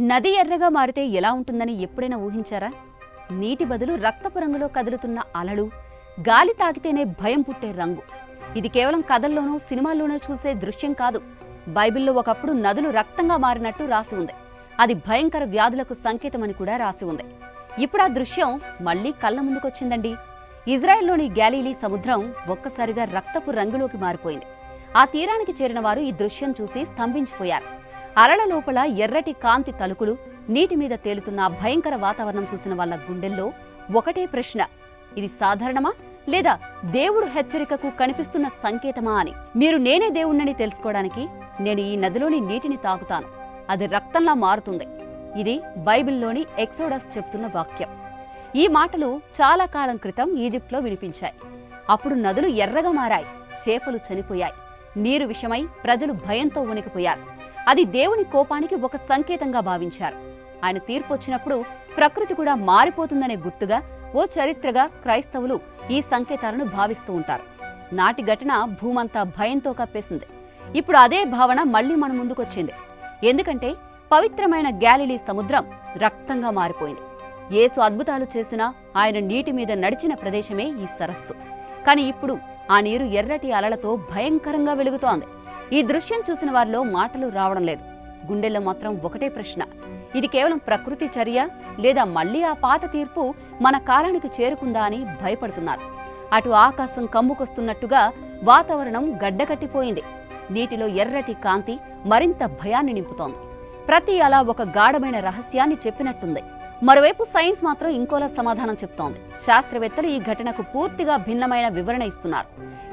నది ఎర్రగా మారితే ఎలా ఉంటుందని ఎప్పుడైనా ఊహించారా? నీటి బదులు రక్తపు రంగులో కదులుతున్న అలలు గాలి తాకితేనే భయం పుట్టే రంగు. ఇది కేవలం కథల్లోనూ సినిమాల్లోనూ చూసే దృశ్యం కాదు. బైబిల్లో ఒకప్పుడు నదులు రక్తంగా మారినట్టు రాసి ఉంది. అది భయంకర వ్యాధులకు సంకేతమని కూడా రాసి ఉంది. ఇప్పుడు ఆ దృశ్యం మళ్ళీ కళ్ళ ముందుకొచ్చిందండి. ఇజ్రాయెల్లోని గ్యాలీలీ సముద్రం ఒక్కసారిగా రక్తపు రంగులోకి మారిపోయింది. ఆ తీరానికి చేరిన వారు ఈ దృశ్యం చూసి స్తంభించిపోయారు. అలల లోపల ఎర్రటి కాంతి తలుకులు నీటి మీద తేలుతున్న భయంకర వాతావరణం చూసిన వాళ్ళ గుండెల్లో ఒకటే ప్రశ్న. ఇది సాధారణమా? లేదా దేవుడు హెచ్చరికకు కనిపిస్తున్న సంకేతమా అని? మీరు నేనే దేవుణ్ణని తెలుసుకోవడానికి నేను ఈ నదిలోని నీటిని తాగుతాను. అది రక్తంలా మారుతుంది. ఇది బైబిల్లోని ఎక్సోడస్ చెప్తున్న వాక్యం. ఈ మాటలు చాలా కాలం క్రితం ఈజిప్ట్లో వినిపించాయి. అప్పుడు నదులు ఎర్రగా మారాయి. చేపలు చనిపోయాయి. నీరు విషమై ప్రజలు భయంతో ఉనికిపోయారు అది దేవుని కోపానికి ఒక సంకేతంగా భావించారు. ఆయన తీర్పు వచ్చినప్పుడు ప్రకృతి కూడా మారిపోతుందనే గుర్తుగా ఓ చరిత్రగా క్రైస్తవులు ఈ సంకేతాలను భావిస్తూ ఉంటారు. నాటి ఘటన భూమంతా భయంతో కప్పేసింది. ఇప్పుడు అదే భావన మళ్ళీ మన ముందుకొచ్చింది. ఎందుకంటే పవిత్రమైన గ్యాలిలీ సముద్రం రక్తంగా మారిపోయింది. ఏసు అద్భుతాలు చేసినా ఆయన నీటి మీద నడిచిన ప్రదేశమే ఈ సరస్సు. కానీ ఇప్పుడు ఆ నీరు ఎర్రటి అలలతో భయంకరంగా వెలుగుతోంది. ఈ దృశ్యం చూసిన వారిలో మాటలు రావడం లేదు. గుండెల్లో మాత్రం ఒకటే ప్రశ్న. ఇది కేవలం ప్రకృతి చర్య లేదా మళ్ళీ ఆ పాత తీర్పు మన కాలానికి చేరుకుందా అని భయపడుతున్నారు. అటు ఆకాశం కమ్ముకొస్తున్నట్టుగా వాతావరణం గడ్డకట్టిపోయింది. నీటిలో ఎర్రటి కాంతి మరింత భయాన్ని నింపుతోంది. ప్రతి అలా ఒక గాఢమైన రహస్యాన్ని చెప్పినట్టుంది. మరోవైపు సైన్స్ మాత్రం ఇంకోలా సమాధానం చెప్తోంది. శాస్త్రవేత్తలు ఈ ఘటనకు పూర్తిగా భిన్నమైన వివరణ ఇస్తున్నారు.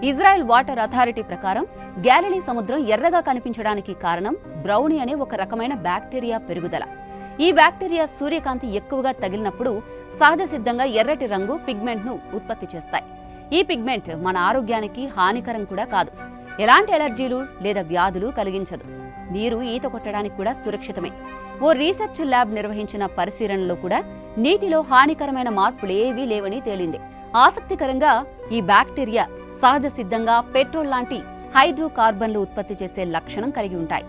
ఇజ్రాయెల్ వాటర్ అథారిటీ ప్రకారం గ్యాలిలీ సముద్రం ఎర్రగా కనిపించడానికి కారణం బ్రౌనీ అనే ఒక రకమైన బ్యాక్టీరియా పెరుగుదల. ఈ బ్యాక్టీరియా సూర్యకాంతి ఎక్కువగా తగిలినప్పుడు సహజ సిద్ధంగా ఎర్రటి రంగు పిగ్మెంట్ను ఉత్పత్తి చేస్తాయి. ఈ పిగ్మెంట్ మన ఆరోగ్యానికి హానికరం కూడా కాదు. ఎలాంటి ఎలర్జీలు లేదా వ్యాధులు కలిగించదు. నీరు ఈత కొట్టడానికి కూడా సురక్షితమే. ఓ రీసెర్చ్ ల్యాబ్ నిర్వహించిన పరిశీలనలో కూడా నీటిలో హానికరమైన మార్పులేవీ లేవని తేలింది. ఆసక్తికరంగా ఈ బ్యాక్టీరియా సహజ సిద్ధంగా పెట్రోల్ లాంటి హైడ్రోకార్బన్లు ఉత్పత్తి చేసే లక్షణం కలిగి ఉంటాయి.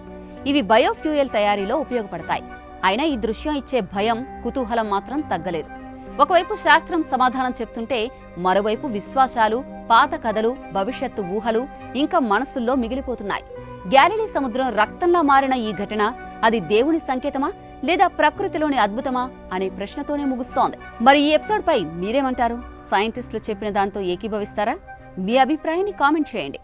ఇవి బయోఫ్యూయల్ తయారీలో ఉపయోగపడతాయి. అయినా ఈ దృశ్యం ఇచ్చే భయం కుతూహలం మాత్రం తగ్గలేదు. ఒకవైపు శాస్త్రం సమాధానం చెప్తుంటే మరోవైపు విశ్వాసాలు పాత కథలు భవిష్యత్తు ఊహలు ఇంకా మనసుల్లో మిగిలిపోతున్నాయి. గ్యాలిలీ సముద్రం రక్తంలా మారిన ఈ ఘటన అది దేవుని సంకేతమా లేదా ప్రకృతిలోని అద్భుతమా అనే ప్రశ్నతోనే ముగుస్తోంది. మరి ఈ ఎపిసోడ్ పై మీరేమంటారు? సైంటిస్టులు చెప్పిన దాంతో ఏకీభవిస్తారా? మీ అభిప్రాయాన్ని కామెంట్ చేయండి.